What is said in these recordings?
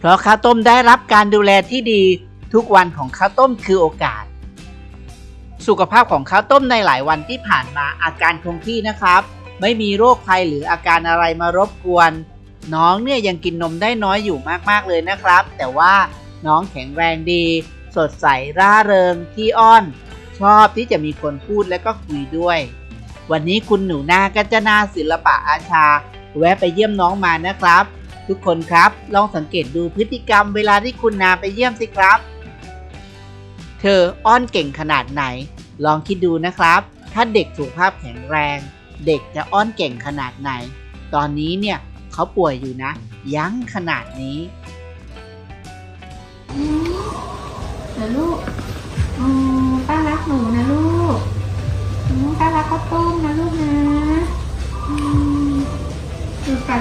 เพราะข้าวต้มได้รับการดูแลที่ดีทุกวันของข้าวต้มคือโอกาส สุขภาพของข้าวต้มในหลายวันที่ผ่านมาอาการคงที่นะครับ ไม่มีโรคภัยหรืออาการอะไรมารบกวน น้องเนี่ยยังกินนมได้น้อยอยู่มากๆเลยนะครับ แต่ว่าน้องแข็งแรงดี สดใสร่าเริงที่อ้อน ชอบที่จะมีคนพูดและก็คุยด้วย วันนี้คุณหนูนากัจนาศิลปะอาชา แวะไปเยี่ยมน้องมานะครับ ทุกคนครับ ลองสังเกตดูพฤติกรรมเวลาที่คุณนาไปเยี่ยมสิครับ เธออ้อนเก่งขนาดไหน ลองคิดดูนะครับ ถ้าเด็กสุขภาพแข็งแรง เด็กจะอ้อนเก่งขนาดไหน ตอนนี้เนี่ยเขาป่วยอยู่นะ ยั้งขนาดนี้เดี๋ยวลูกอ๋อป้ารักหนูนะลูกป้ารักข้าวต้ม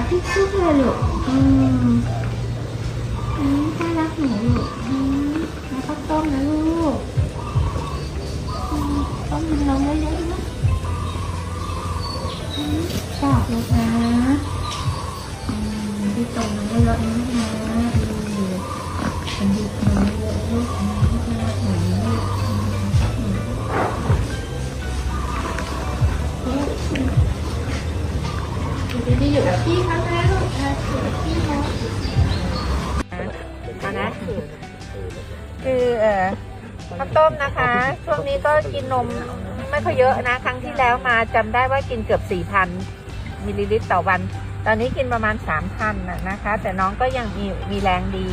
ดูกัดที่ชุดเลยลูกอืมอืมป้ารักหนูลูกอืมแล้วก็ต้มนะลูกอืมต้มมันลงเยอะๆนะอืมชอบลูกนะอืมพี่ตรงมันเยอะๆนะ พี่เขานะลูกเอออยู่กับพี่เขาเอานะคือเอ่อข้าวต้มนะคะ ช่วงนี้ก็กินนมไม่ค่อยเยอะนะ ครั้งที่แล้วมาจำได้ว่ากินเกือบ 4,000 มิลลิลิตรต่อวัน ตอนนี้กินประมาณ 3,000นะนะคะ แต่น้องก็ยังมีมีแรงดี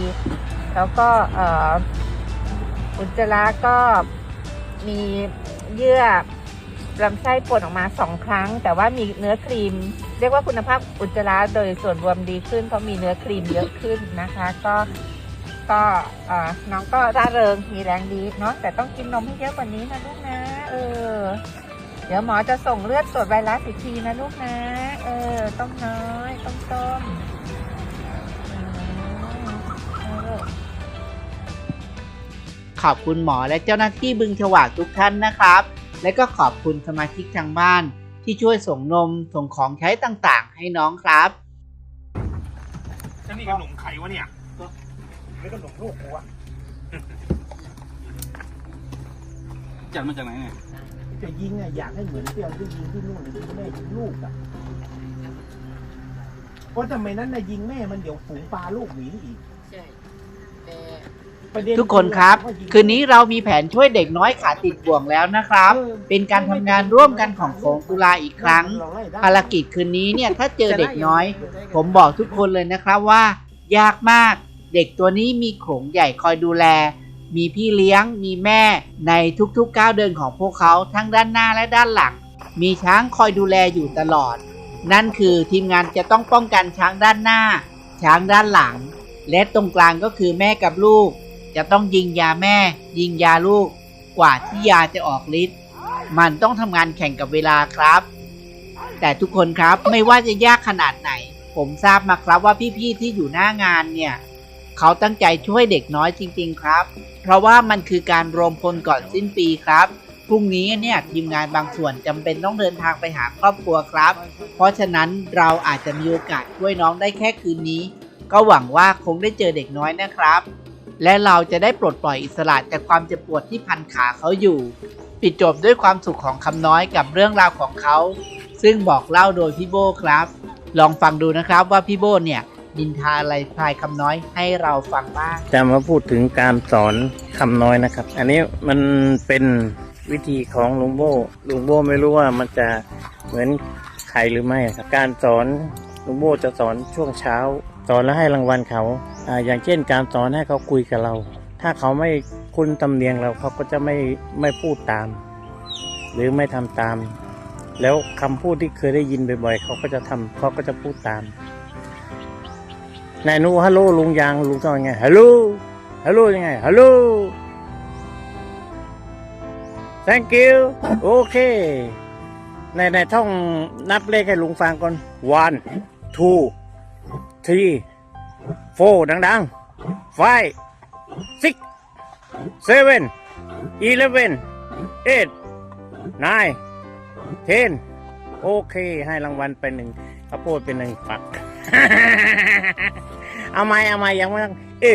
แล้วก็เอ่ออุจจาระก็มีเยื่อ ลำไส้ปนออกมาสองครั้ง แต่ว่ามีเนื้อครีม เรียกว่าคุณภาพอุจจาระโดยส่วนรวมดีขึ้น เพราะมีเนื้อครีมเยอะขึ้นนะคะ ก็ก็อ่อน้องก็ร่าเริงมีแรงดีเนาะแต่ต้องกินนมให้เยอะกว่านี้นะลูกนะ เออ เดี๋ยวหมอจะส่งเลือดตรวจไวรัสอีกทีนะลูกนะ เออ ต้องน้อยต้องต้มขอบคุณหมอและเจ้าหน้าที่บึงฉวากทุกท่านนะครับ และก็ขอบคุณสมาชิกทางบ้าน ที่ช่วยส่งนมส่งของใช้ต่างๆ ให้น้องครับแล้วนี่ขนมไข่วะเนี่ยไม่ขนมลูกกูอะจัดมาจากไหนเนี่ยจะยิงอะอยากให้เหมือนเปรี้ยวที่ยิงที่นู่นยิงแม่ยิงลูกอะเพราะทำไมนั้นนะยิงแม่มันเดี๋ยวฝูงปลาลูกหนีอีกประเด็ ทุกคนครับว่ายิงคืนนี้เรามีแผนช่วยเด็กน้อยขาติดบ่วงแล้วนะครับ เป็นการทำงานร่วมกันของโขงตุลาอีกครั้ง ภารกิจคืนนี้เนี่ยถ้าเจอเด็กน้อย ผมบอกทุกคนเลยนะครับว่า ยากมาก เด็กตัวนี้มีโขงใหญ่คอยดูแล มีพี่เลี้ยง มีแม่ในทุกๆก้าวเดินของพวกเขาทั้งด้านหน้าและด้านหลัง มีช้างคอยดูแลอยู่ตลอด นั่นคือทีมงานจะต้องป้องกันช้างด้านหน้า ช้างด้านหลัง และตรงกลางก็คือแม่กับลูก จะต้องยิงยาแม่ ยิงยาลูก กว่าที่ยาจะออกฤทธิ์มันต้องทำงานแข่งกับเวลาครับ แต่ทุกคนครับไม่ว่าจะยากขนาดไหน ผมทราบมาครับว่าพี่ๆที่อยู่หน้างานเนี่ยเขาตั้งใจช่วยเด็กน้อยจริง ๆ ครับ เพราะว่ามันคือการรวมพลก่อนสิ้นปีครับพรุ่งนี้เนี่ยทีมงานบางส่วนจำเป็นต้องเดินทางไปหาครอบครัวครับ เพราะฉะนั้นเราอาจจะมีโอกาสช่วยน้องได้แค่คืนนี้ ก็หวังว่าคงได้เจอเด็กน้อยนะครับ และเราจะได้ปลดปล่อยอิสระจากความเจ็บปวดที่พันขาเขาอยู่ ปิดจบด้วยความสุขของคำน้อยกับเรื่องราวของเขา ซึ่งบอกเล่าโดยพี่โบครับ ลองฟังดูนะครับว่าพี่โบเนี่ยนินทาอะไรพลายคำน้อยให้เราฟังบ้างจะมาพูดถึงการสอนคำน้อยนะครับ อันนี้มันเป็นวิธีของลุงโบลุงโบไม่รู้ว่ามันจะเหมือนใครหรือไม่ครับการสอนลุงโบจะสอนช่วงเช้า สอนแล้วให้รางวัลเขาออย่างเช่นการสอนให้เขาคุยกับเรา ถ้าเขาไม่คุ้นตำเนียงเราเขาก็จะไม่ไม่พูดตาม หรือไม่ทำตาม แล้วคำพูดที่เคยได้ยินบ่อยๆเขาก็จะทำเขาก็จะพูดตามนายนูฮัลโหลลุงยางลุงต้องยังไงฮัลโหลฮัลโหลยังไงฮัลโหล thank you โอเคในในท่องนับเลขให้ลุงฟังก่อน one two three four ดังๆ five six seven eleven eight nine ten โอเค ให้รางวัลไปหนึ่งข้าวโพดเป็นหนึ่งฝัก เอาไหมเอาไหมยังไม่ต้องเอ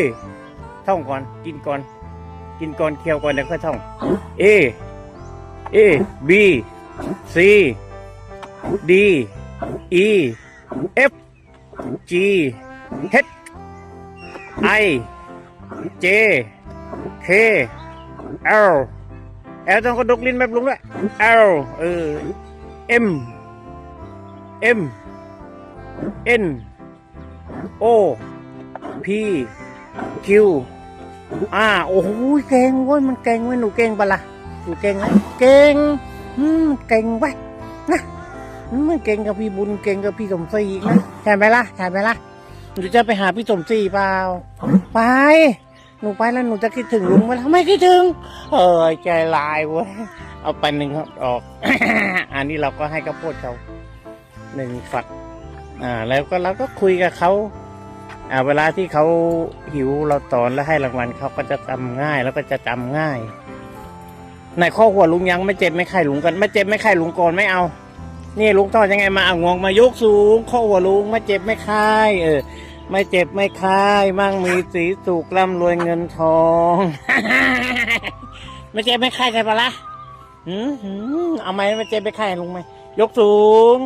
ท่องก่อนกินก่อน กินก่อนเคี้ยวก่อนเดี๋ยวค่อยท่อง A A B C D E F G H I J K L L ต้องกระดกลิ้นแบบลุงด้วย L เออ M M N O P Q อ่าโอ้โหเก่งเว้ยมันเก่งเว้ยหนูเก่งปะล่ะหนูเก่งไหมเก่งอืมเก่งเว้ยนะ อืมมันเก่งกับพี่บุญเก่งกับพี่สมศรีอีกนะใช่ไหมล่ะใช่ไหมล่ะหนูจะไปหาพี่สมศรีเปล่าไป หนูไปแล้วหนูจะคิดถึงลุงไหมล่ะไม่คิดถึง เออใจลายเว้ยเอาไปหนึ่งครับออก อันนี้เราก็ให้กระโพดเขาหนึ่งฝัก อ่า แล้วก็เราก็คุยกับเขาอ่าเวลาที่เขาหิวเราตอนแล้วให้รางวัลเขาก็จะจำง่ายแล้วก็จะจำง่ายในข้อหัวลุงยังไม่เจ็บไม่ไข้ลุงกัน ไม่เจ็บไม่ไข้ลุงก่อนไม่เอา นี่ลุงต่อยังไงมาเอางวงมายกสูงข้อหัวลุงไม่เจ็บไม่ไข้เออ ไม่เจ็บไม่คายมั่งมีสีสุขร่ำรวยเงินทอง ไม่เจ็บไม่คายใช่ปะละ่ะหืมเอาไหมไม่เจ็บไม่คายลุงไหมยกสูง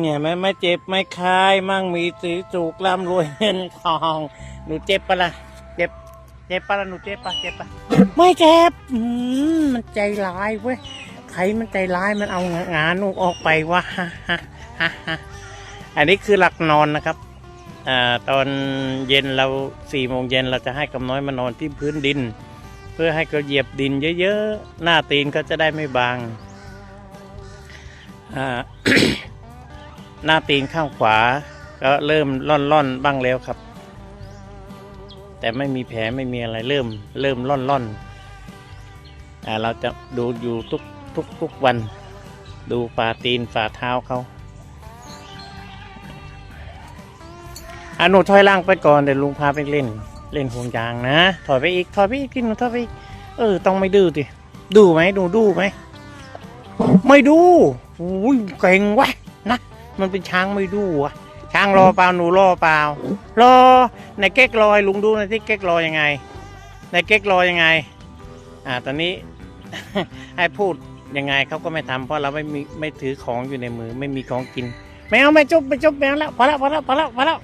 เนี่ยไม่ไม่เจ็บไม่คายมั่งมีสีสุขร่ำรวยเงินทอง หนูเจ็บปะละ่ะเจ็บ เจ็บปะละหนูเจ็บปะเจ็บปะไม่เจ็บมันใจร้ายเว้ย ครมันใจร้ายมันเอางานหนูออกไปวะฮ่าฮ่าฮ่าฮ่าอันนี้คือหลักนอนนะครับอตอนเย็นเราสี่โมงเย็นเราจะให้กำน้อยมานอนที่พื้นดิน เพื่อให้เขาเหยียบดินเยอะๆ หน้าตีนเขาจะได้ไม่บาง หน้าตีนข้างขวา ก็เริ่มล่อนๆบ้างแล้วครับ แต่ไม่มีแผลไม่มีอะไรเริ่ม เริ่มล่อนๆอ่าเราจะดูอยู่ทุก ทุกทุกวัน ดูฝ่าตีนฝ่าเท้าเขาอะหนูถอยล่างไปก่อนเดี๋ยวลุงพาไปเล่น เล่นห่วงยางนะ ถอยไปอีกถอยไปอีกที่หนูถอยไปอีกเออ ต้องไม่ดื้อดิดูไหมดูดูไหมไม่ดูโอ้ยเก่งวะนะมันเป็นช้างไม่ดูวะช้างรอเปล่าหนูรอเปล่ารอในเก๊กรอยลุงดูหนที่เก๊กรอยังไง ในเก๊กรอยังไง อ่าตอนนี้ให้พูด ยังไงเขาก็ไม่ทำเพราะเราไม่มีไม่ถือของอยู่ในมือ ไม่มีของกิน ไม่เอาไม่จุบไม่จุบแมวแล้วพอแล้วพอแล้วพอแล้วพอแล้ว